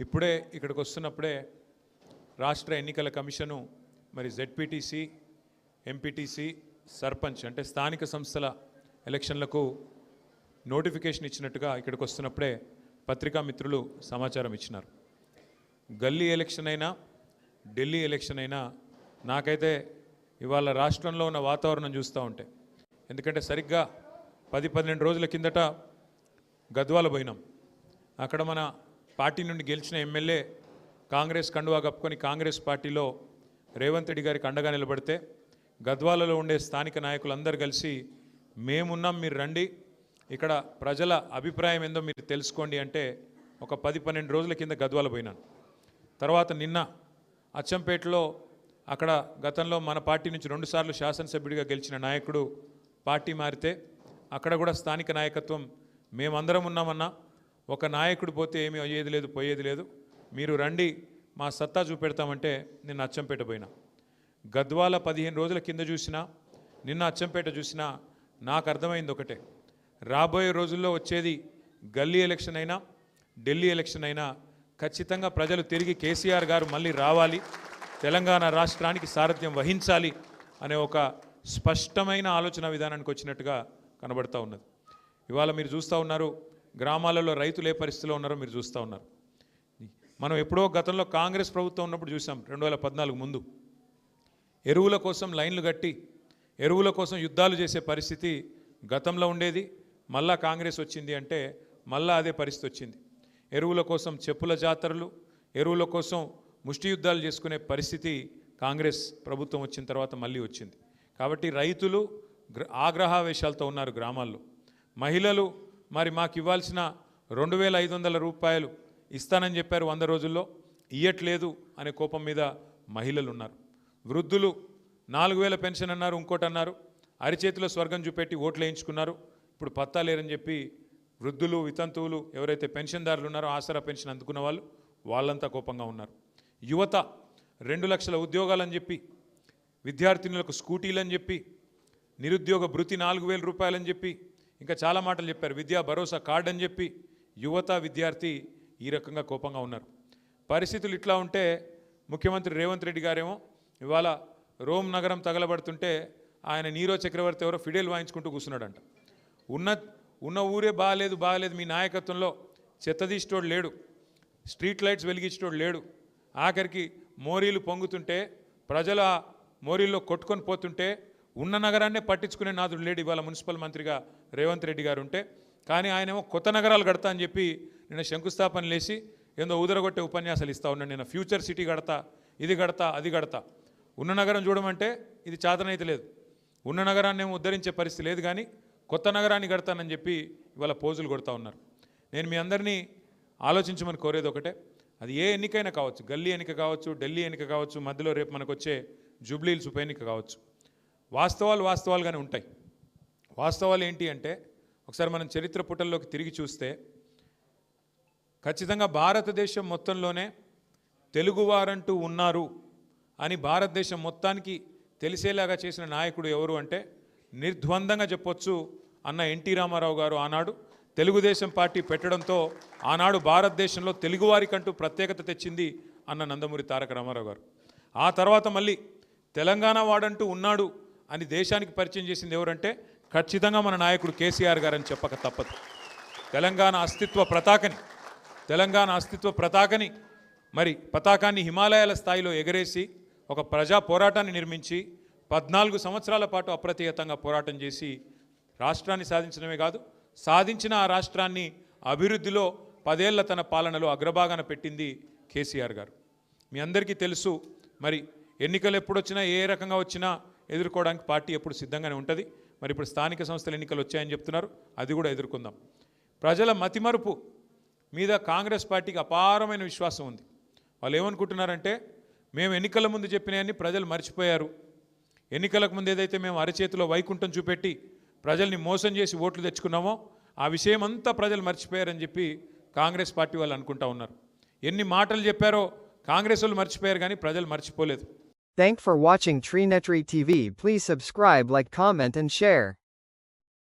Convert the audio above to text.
ఇప్పుడే ఇక్కడికి వస్తున్నప్పుడే రాష్ట్ర ఎన్నికల కమిషను మరి జెడ్పీటీసీ ఎంపీటీసీ సర్పంచ్ అంటే స్థానిక సంస్థల ఎలక్షన్లకు నోటిఫికేషన్ ఇచ్చినట్టుగా ఇక్కడికి వస్తున్నప్పుడే పత్రికా మిత్రులు సమాచారం ఇచ్చినారు. గల్లీ ఎలక్షన్ అయినా ఢిల్లీ ఎలక్షన్ అయినా నాకైతే ఇవాళ రాష్ట్రంలో ఉన్న వాతావరణం చూస్తూ ఉంటే ఎందుకంటే సరిగ్గా పది పన్నెండు రోజుల కిందట గద్వాల పోయినాం. అక్కడ మన పార్టీ నుండి గెలిచిన ఎమ్మెల్యే కాంగ్రెస్ కండువా కప్పుకొని కాంగ్రెస్ పార్టీలో రేవంత్ రెడ్డి గారికి అండగా నిలబడితే గద్వాలలో ఉండే స్థానిక నాయకులందరూ కలిసి మేమున్నాం మీరు రండి. ఇక్కడ ప్రజల అభిప్రాయం ఏందో మీరు తెలుసుకోండి అంటే ఒక పది పన్నెండు రోజుల కింద గద్వాల పోయినాను. తర్వాత నిన్న అచ్చంపేటలో అక్కడ గతంలో మన పార్టీ నుంచి రెండుసార్లు శాసనసభ్యుడిగా గెలిచిన నాయకుడు పార్టీ మారితే అక్కడ కూడా స్థానిక నాయకత్వం మేమందరం ఉన్నామన్నా ఒక నాయకుడు పోతే ఏమీ అయ్యేది లేదు పోయేది లేదు. మీరు రండి మా సత్తా చూపెడతామంటే నిన్న అచ్చంపేట పోయినా. గద్వాల పదిహేను రోజుల కింద చూసినా నిన్న అచ్చంపేట చూసినా నాకు అర్థమైంది ఒకటే. రాబోయే రోజుల్లో వచ్చేది గల్లీ ఎలక్షన్ అయినా ఢిల్లీ ఎలక్షన్ అయినా ఖచ్చితంగా ప్రజలు తిరిగి కేసీఆర్ గారు మళ్ళీ రావాలి తెలంగాణ రాష్ట్రానికి సారథ్యం వహించాలి అనే ఒక స్పష్టమైన ఆలోచన విధానానికి వచ్చినట్టుగా కనబడతా ఉన్నది. ఇవాళ మీరు చూస్తూ ఉన్నారు గ్రామాలలో రైతులు ఏ పరిస్థితిలో ఉన్నారో మీరు చూస్తూ ఉన్నారు. మనం ఎప్పుడో గతంలో కాంగ్రెస్ ప్రభుత్వం ఉన్నప్పుడు చూసాం రెండు వేల పద్నాలుగు ముందు. ఎరువుల కోసం లైన్లు కట్టి ఎరువుల కోసం యుద్ధాలు చేసే పరిస్థితి గతంలో ఉండేది మళ్ళా కాంగ్రెస్ వచ్చింది అంటే మళ్ళా అదే పరిస్థితి వచ్చింది. ఎరువుల కోసం చెప్పుల జాతరలు ఎరువుల కోసం ముష్టి యుద్ధాలు చేసుకునే పరిస్థితి కాంగ్రెస్ ప్రభుత్వం వచ్చిన తర్వాత మళ్ళీ వచ్చింది. కాబట్టి రైతులు గ్ర- ఆగ్రహావేశాలతో ఉన్నారు గ్రామాల్లో. మహిళలు మరి మాకు ఇవ్వాల్సిన రెండు వేల ఐదు వందల రూపాయలు ఇస్తానని చెప్పారు వంద రోజుల్లో. ఇయ్యట్లేదు అనే కోపం మీద మహిళలు ఉన్నారు. వృద్ధులు నాలుగు వేల పెన్షన్ అన్నారు ఇంకోటి అన్నారు. అరిచేతిలో స్వర్గం చూపెట్టి ఓట్లు వేయించుకున్నారు. ఇప్పుడు పత్తా లేరని చెప్పి వృద్ధులు వితంతువులు ఎవరైతే పెన్షన్దారులు ఉన్నారో ఆసరా పెన్షన్ అందుకున్న వాళ్ళు వాళ్ళంతా కోపంగా ఉన్నారు. యువత రెండు లక్షల ఉద్యోగాలని చెప్పి విద్యార్థినులకు స్కూటీలని చెప్పి నిరుద్యోగ భృతి నాలుగు వేల రూపాయలని చెప్పి ఇంకా చాలా మాటలు చెప్పారు. విద్యా భరోసా కార్డ్ అని చెప్పి యువత విద్యార్థి ఈ రకంగా కోపంగా ఉన్నారు. పరిస్థితులు ఇట్లా ఉంటే ముఖ్యమంత్రి రేవంత్ రెడ్డి గారేమో ఇవాళ రోమ్ నగరం తగలబడుతుంటే ఆయన నీరో చక్రవర్తి ఎవరో ఫిడేల్ వాయించుకుంటూ కూర్చున్నాడంట. ఉన్న ఉన్న ఊరే బాగాలేదు బాగాలేదు మీ నాయకత్వంలో చెత్తదీసేటోడు లేడు. స్ట్రీట్ లైట్స్ వెలిగించేటోడు లేడు. ఆఖరికి మోరీలు పొంగుతుంటే ప్రజల మోరీల్లో కొట్టుకొని పోతుంటే ఉన్న నగరాన్నే పట్టించుకునే నాదుడు లేడు ఇవాళ మున్సిపల్ మంత్రిగా రేవంత్ రెడ్డి గారు ఉంటే. కానీ ఆయనేమో కొత్త నగరాలు కడతా అని చెప్పి నిన్న శంకుస్థాపన లేచి ఏందో ఊదరగొట్టే ఉపన్యాసాలు ఇస్తా ఉన్నాను నేను ఫ్యూచర్ సిటీ కడతా ఇది కడతా అది కడతా. ఉన్న నగరం చూడమంటే ఇది చాతనైతే లేదు. ఉన్న నగరాన్ని ఏమో ఉద్ధరించే పరిస్థితి లేదు కానీ కొత్త నగరాన్ని కడతానని చెప్పి ఇవాళ పోజులు కొడతా ఉన్నారు. నేను మీ అందరినీ ఆలోచించమని కోరేది ఒకటే. అది ఏ ఎన్నికైనా కావచ్చు. గల్లీ ఎన్నిక కావచ్చు ఢిల్లీ ఎన్నిక కావచ్చు మధ్యలో రేపు మనకు వచ్చే జూబ్లీహిల్స్ ఉప ఎన్నిక కావచ్చు. వాస్తవాలు వాస్తవాలుగానే ఉంటాయి. వాస్తవాలు ఏంటి అంటే ఒకసారి మనం చరిత్ర పుటల్లోకి తిరిగి చూస్తే ఖచ్చితంగా భారతదేశం మొత్తంలోనే తెలుగువారంటూ ఉన్నారు అని భారతదేశం మొత్తానికి తెలిసేలాగా చేసిన నాయకుడు ఎవరు అంటే నిర్ద్వందంగా చెప్పొచ్చు అన్న ఎన్టీ రామారావు గారు ఆనాడు. తెలుగుదేశం పార్టీ పెట్టడంతో ఆనాడు భారతదేశంలో తెలుగువారికంటూ ప్రత్యేకత తెచ్చింది అన్న నందమూరి తారక రామారావు గారు. ఆ తర్వాత మళ్ళీ తెలంగాణ వాడంటూ ఉన్నాడు అని దేశానికి పరిచయం చేసింది ఎవరంటే ఖచ్చితంగా మన నాయకుడు కేసీఆర్ గారని చెప్పక తప్పదు. తెలంగాణ అస్తిత్వ ప్రతాకని తెలంగాణ అస్తిత్వ ప్రతాకని మరి పతాకాన్ని హిమాలయాల స్థాయిలో ఎగరేసి ఒక ప్రజా పోరాటాన్ని నిర్మించి పద్నాలుగు సంవత్సరాల పాటు అప్రతిహతంగా పోరాటం చేసి రాష్ట్రాన్ని సాధించడమే కాదు సాధించిన ఆ రాష్ట్రాన్ని అభివృద్ధిలో పదేళ్ళ తన పాలనలో అగ్రభాగాన పెట్టింది కేసీఆర్ గారు. మీ అందరికీ తెలుసు మరి ఎన్నికలు ఎప్పుడొచ్చినా ఏ రకంగా వచ్చినా ఎదుర్కోవడానికి పార్టీ ఎప్పుడు సిద్ధంగానే ఉంటుంది. మరి ఇప్పుడు స్థానిక సంస్థల ఎన్నికలు వచ్చాయని చెప్తున్నారు. అది కూడా ఎదుర్కొందాం. ప్రజల మతిమరుపు మీద కాంగ్రెస్ పార్టీకి అపారమైన విశ్వాసం ఉంది. వాళ్ళు ఏమనుకుంటున్నారంటే మేము ఎన్నికల ముందు చెప్పినవన్నీ ప్రజలు మర్చిపోయారు. ఎన్నికలకు ముందు ఏదైతే మేము అరచేతిలో వైకుంఠం చూపెట్టి ప్రజల్ని మోసం చేసి ఓట్లు తెచ్చుకున్నామో ఆ విషయం అంతా ప్రజలు మర్చిపోయారని చెప్పి కాంగ్రెస్ పార్టీ వాళ్ళు అనుకుంటా ఉన్నారు. ఎన్ని మాటలు చెప్పారో కాంగ్రెస్ వాళ్ళు మర్చిపోయారు కానీ ప్రజలు మర్చిపోలేదు. Thank for watching Treenetry TV. Please subscribe, like, comment and share.